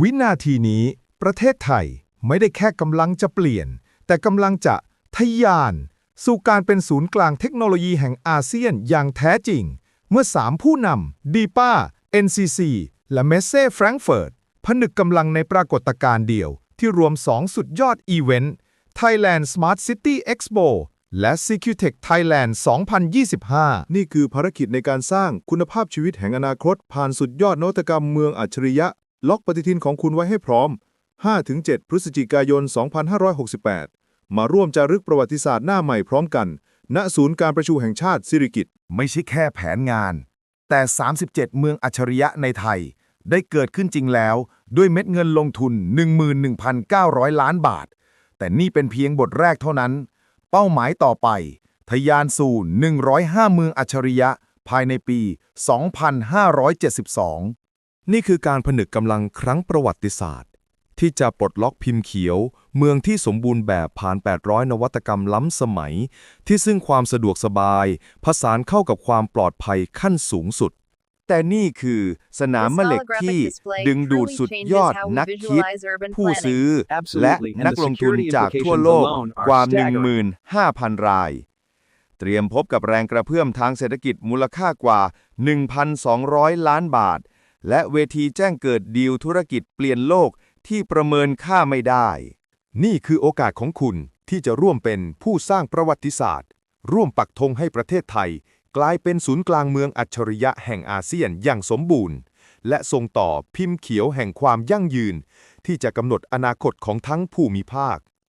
วินาทีนี้ ประเทศไทยไม่ได้แค่กำลังจะเปลี่ยน แต่กำลังจะทะยาน สู่การเป็นศูนย์กลางเทคโนโลยีแห่งอาเซียนอย่างแท้จริง เมื่อสามผู้นำดีป้า NCC และเมเซ่แฟรงเฟิร์ตผนึกกำลังในปรากฏการณ์เดียวที่รวม 2 สุดยอดอีเวนต์ Thailand Smart City Expo และ CQTech Thailand 2025 นี่คือภารกิจในการสร้างคุณภาพชีวิตแห่งอนาคต ผ่านสุดยอดนวัตกรรมเมืองอัจฉริยะ ล็อกปฏิทินของคุณไว้ให้พร้อม 5-7 พฤศจิกายน 2568 มาร่วมจารึกประวัติศาสตร์หน้าใหม่พร้อมกัน ณ ศูนย์การประชุมแห่งชาติสิริกิติ์ไม่ใช่แค่แผนงาน แต่ 37 เมืองอัจฉริยะในไทย ได้เกิดขึ้นจริงแล้ว ด้วยเม็ดเงินลงทุน 11,900 ล้านบาท แต่นี่เป็นเพียงบทแรกเท่านั้น เป้าหมายต่อไปทะยานสู่ 105 เมืองอัจฉริยะ ภายในปี 2572 นี่คือการผนึกกำลังครั้งประวัติศาสตร์ ที่จะปลดล็อกพิมพ์เขียว เมืองที่สมบูรณ์แบบผ่าน 800 นวัตกรรมล้ำสมัย ที่ซึ่งความสะดวกสบาย ผสานเข้ากับความปลอดภัยขั้นสูงสุด แต่นี่คือสนามแม่เหล็กที่ดึงดูดสุดยอดนักคิด ผู้ซื้อ และนักลงทุนจากทั่วโลกกว่า 15,000 รายเตรียมพบกับแรงกระเพื่อมทางเศรษฐกิจมูลค่ากว่า 1,200 ล้านบาท และเวทีแจ้งเกิดดีลธุรกิจเปลี่ยนโลกที่ประเมินค่าไม่ได้ นี่คือโอกาสของคุณที่จะร่วมเป็นผู้สร้างประวัติศาสตร์ ร่วมปักธงให้ประเทศไทย กลายเป็นศูนย์กลางเมืองอัจฉริยะแห่งอาเซียนอย่างสมบูรณ์ และส่งต่อพิมพ์เขียวแห่งความยั่งยืน ที่จะกำหนดอนาคตของทั้งภูมิภาค